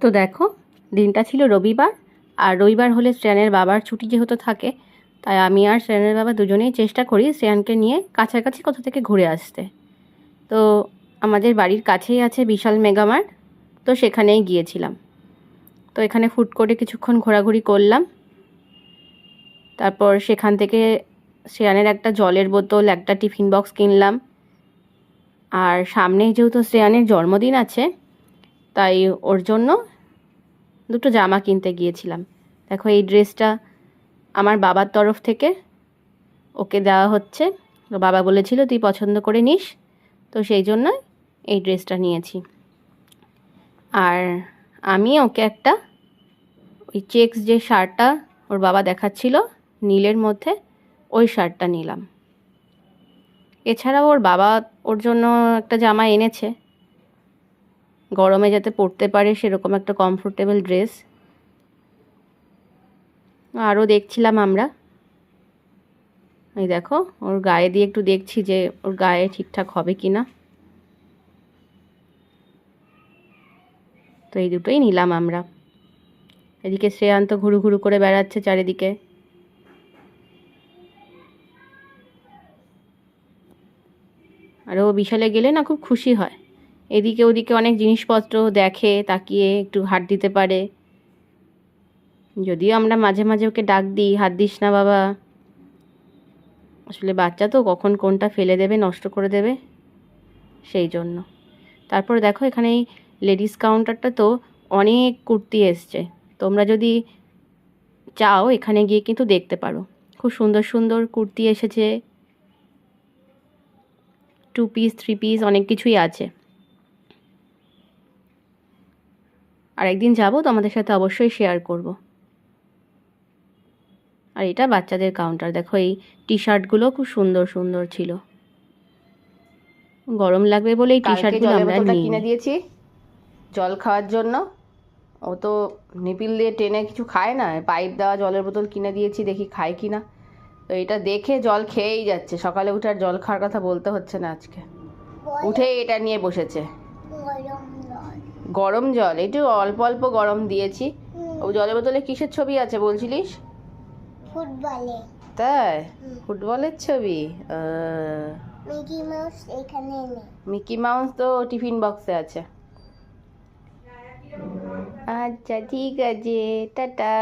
তো দেখো, দিনটা ছিল রবিবার আর রবিবার হলে শ্রেয়ানের বাবার ছুটি যেহেতু থাকে, তাই আমি আর শ্রেয়ানের বাবা দুজনেই চেষ্টা করি শ্রেয়ানকে নিয়ে কাছাকাছি কোথা থেকে ঘুরে আসতে। তো আমাদের বাড়ির কাছেই আছে বিশাল মেগামার্ট তো সেখানেই গিয়েছিলাম। তো এখানে ফুড কোর্টে কিছুক্ষণ ঘোরাঘুরি করলাম। তারপর সেখান থেকে শ্রেয়ানের একটা জলের বোতল, একটা টিফিন বক্স কিনলাম। আর সামনেই যেহেতু শ্রেয়ানের জন্মদিন আছে তাই ওর জন্য দুটো জামা কিনতে গিয়েছিলাম। দেখো, এই ড্রেসটা আমার বাবার তরফ থেকে ওকে দেওয়া হচ্ছে। বাবা বলেছিল, তুই পছন্দ করে নিস। তো সেই জন্য এই ড্রেসটা নিয়েছি। আর আমি ওকে একটা ওই চেক্স যে শার্টটা ওর বাবা দেখাচ্ছিল, নীলের মধ্যে, ওই শার্টটা নিলাম। এছাড়াও ওর বাবা ওর জন্য একটা জামা এনেছে। গরমে যাতে পরতে পারে সেরকম একটা কমফোর্টেবল ড্রেস আরও দেখছিলাম আমরা। এই দেখো, ওর গায়ে দিয়ে একটু দেখছি যে ওর গায়ে ঠিকঠাক হবে কি না তো এই দুটোই নিলাম আমরা। এদিকে শ্রেয়ান্ত ঘুরু ঘুরু করে বেড়াচ্ছে চারিদিকে। আর ও বিশালে গেলে না খুব খুশি হয়। এদিকে ওদিকে অনেক জিনিসপত্র দেখে, তাকিয়ে একটু হাত দিতে পারে। যদিও আমরা মাঝে মাঝে ওকে ডাক দিই, হাত দিস না বাবা। আসলে বাচ্চা তো কখন কোনটা ফেলে দেবে, নষ্ট করে দেবে? সেই জন্য। তারপরে দেখো এখানে এই লেডিস কাউন্টারটা তো অনেক কুর্তি এসছে। তোমরা যদি চাও, এখানে গিয়ে কিন্তু দেখতে পারো। খুব সুন্দর সুন্দর কুর্তি এসেছে। টু পিস থ্রি পিস অনেক কিছুই আছে। আর একদিন যাব তোমাদের সাথে অবশ্যই শেয়ার করব। আর এটা বাচ্চাদের কাউন্টার দেখো এই টি শার্টগুলো খুব সুন্দর সুন্দর ছিল। গরম লাগবে বলে এই টি শার্টগুলো আমরা কিনে দিয়েছি জল খাওয়ার জন্য। ও তো নিপিল দিয়ে টেনে কিছু খায় না পাইপ দেওয়া জলের বোতল কিনে দিয়েছি দেখি খায় কি না তো এটা দেখে জল খেয়েই যাচ্ছে সকালে উঠে আর জল খাওয়ার কথা বলতে হচ্ছে না আজকে। উঠেই এটা নিয়ে বসেছে। গরম জল একটু অল্প অল্প গরম দিয়েছি। ও জলের বোতলে কিসের ছবি আছে বলছিলিস? ফুটবলে। তাই? ফুটবলের ছবি? মিকি মাউস এখানে নেই। মিকি মাউস তো টিফিন বক্সে আছে। আচ্ছা ঠিক আছে। টাটা।